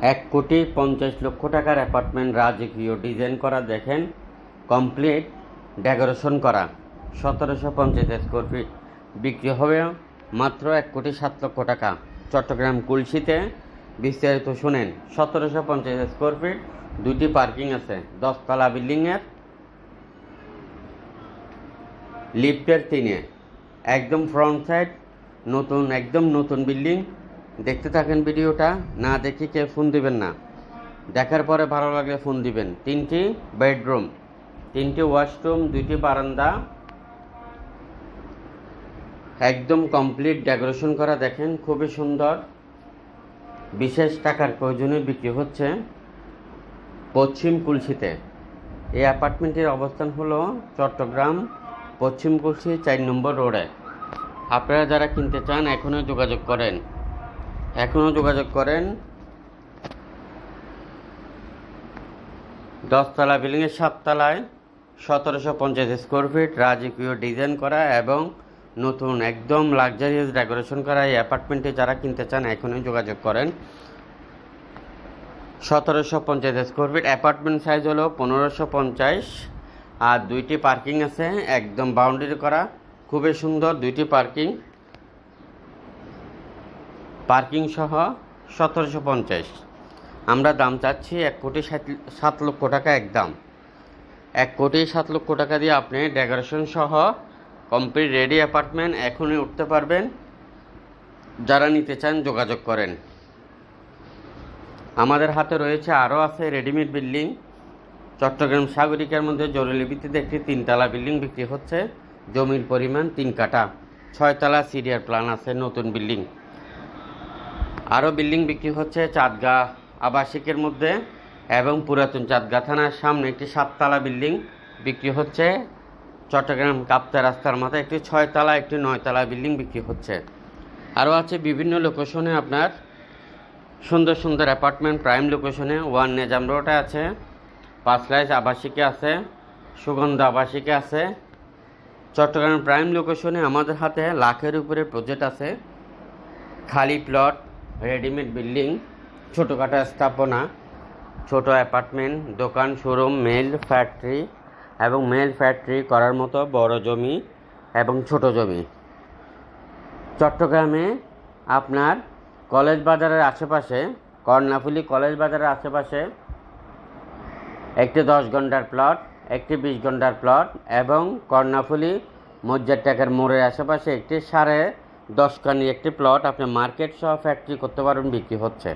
এক কোটি পঞ্চাশ লক্ষ টাকার অ্যাপার্টমেন্ট রাজকীয় ডিজাইন করা, দেখেন, কমপ্লিট ডেকোরেশন করা। সতেরোশো পঞ্চাশ স্কোয়ার ফিট। বিক্রি হবে মাত্র এক কোটি সাত লক্ষ টাকা। চট্টগ্রাম কুলসিতে বিস্তারিত শুনেন। সতেরোশো পঞ্চাশ স্কোয়ার ফিট, দুটি পার্কিং আছে। দশতলা বিল্ডিংয়ের লিফটের তিনে। একদম ফ্রন্ট সাইড, নতুন, একদম নতুন বিল্ডিং। দেখতে থাকেন ভিডিওটা, না দেখে কেউ ফোন দিবেন না। দেখার পরে ভালো লাগলে ফোন দিবেন। তিনটি বেডরুম, তিনটি ওয়াশরুম, দুইটি বারান্দা। একদম কমপ্লিট ডেকোরেশন করা দেখেন, খুবই সুন্দর। বিশেষ টাকার প্রয়োজনে বিক্রি হচ্ছে পশ্চিম কুলসিতে। এই অ্যাপার্টমেন্টের অবস্থান হলো চট্টগ্রাম পশ্চিম কুলসি চার নম্বর রোডে। আপনারা যারা কিনতে চান এখনও যোগাযোগ করেন। এখনও যোগাযোগ করেন। দশতলা বিল্ডিংয়ের সাততলায় সতেরোশো পঞ্চাশ স্কোয়ার ফিট রাজকীয় ডিজাইন করা এবং নতুন একদম লাক্সারিয়াস ডেকোরেশন করা এই অ্যাপার্টমেন্টে যারা কিনতে চান এখনই যোগাযোগ করেন। সতেরোশো পঞ্চাশ স্কোয়ার ফিট অ্যাপার্টমেন্ট সাইজ হলো পনেরোশো পঞ্চাশ। আর দুইটি পার্কিং আছে, একদম বাউন্ডারি করা। খুবই সুন্দর দুইটি পার্কিং পার্কিং সহ সতেরোশো পঞ্চাশ। আমরা দাম চাচ্ছি এক কোটি সাত লক্ষ টাকা এক দাম। এক কোটি সাত লক্ষ টাকা দিয়ে আপনি ডেকোরেশন সহ কমপ্লিট রেডি অ্যাপার্টমেন্ট এখনই উঠতে পারবেন। যারা নিতে চান যোগাযোগ করেন। আমাদের হাতে রয়েছে আরও আছে রেডিমেড বিল্ডিং। চট্টগ্রাম সাগরিকার মধ্যে জরুরি ভিত্তিতে একটি তিনতলা বিল্ডিং বিক্রি হচ্ছে। জমির পরিমাণ তিন কাঠা। ছয়তলা সিরিয়ার প্ল্যান আছে নতুন বিল্ডিং। আরও বিল্ডিং বিক্রি হচ্ছে চাঁদগা আবাসিকের মধ্যে এবং পুরাতন চাঁদগা থানার সামনে একটি সাততলা বিল্ডিং বিক্রি হচ্ছে। চট্টগ্রাম কাপ্তা রাস্তার মাথায় একটি ছয়তলা, একটি নয়তলা বিল্ডিং বিক্রি হচ্ছে। আরও আছে বিভিন্ন লোকেশনে আপনার সুন্দর সুন্দর অ্যাপার্টমেন্ট, প্রাইম লোকেশনে ওয়ান নেজাম রোডে আছে পাঁচলাইশ আবাসিকে আছে, সুগন্ধ আবাসিকে আছে। চট্টগ্রাম প্রাইম লোকেশনে আমাদের হাতে লাখের উপরে প্রজেক্ট আছে। খালি প্লট রেডিমেড বিল্ডিং, ছোটোখাটো স্থাপনা, ছোট অ্যাপার্টমেন্ট, দোকান, শোরুম, মেল ফ্যাক্টরি এবং মেল ফ্যাক্টরি করার মতো বড় জমি এবং ছোট জমি। চট্টগ্রামে আপনার কলেজ বাজারের আশেপাশে, কর্ণাফুলি কলেজ বাজারের আশেপাশে একটি দশ ঘণ্টার প্লট, একটি বিশ ঘণ্টার প্লট এবং কর্ণাফুলি মজ্জার টাকার মোড়ের আশেপাশে একটি সাড়ে দশখানি একটি প্লট আপনি মার্কেট সহ ফ্যাক্টরি করতে পারবেন, বিক্রি হচ্ছে।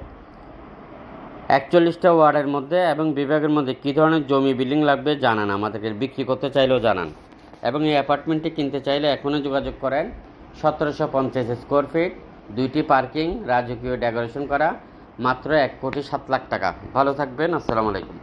একচল্লিশটা ওয়ার্ডের মধ্যে এবং বিভাগের মধ্যে কী ধরনের জমি বিল্ডিং লাগবে জানান, আমাদেরকে বিক্রি করতে চাইলেও জানান। এবং এই অ্যাপার্টমেন্টটি কিনতে চাইলে এখনও যোগাযোগ করেন সতেরোশো পঞ্চাশ স্কোয়ার ফিট দুইটি পার্কিং রাজকীয় ডেকোরেশন করা, মাত্র এক কোটি সাত লাখ টাকা। ভালো থাকবেন, আসসালামু আলাইকুম।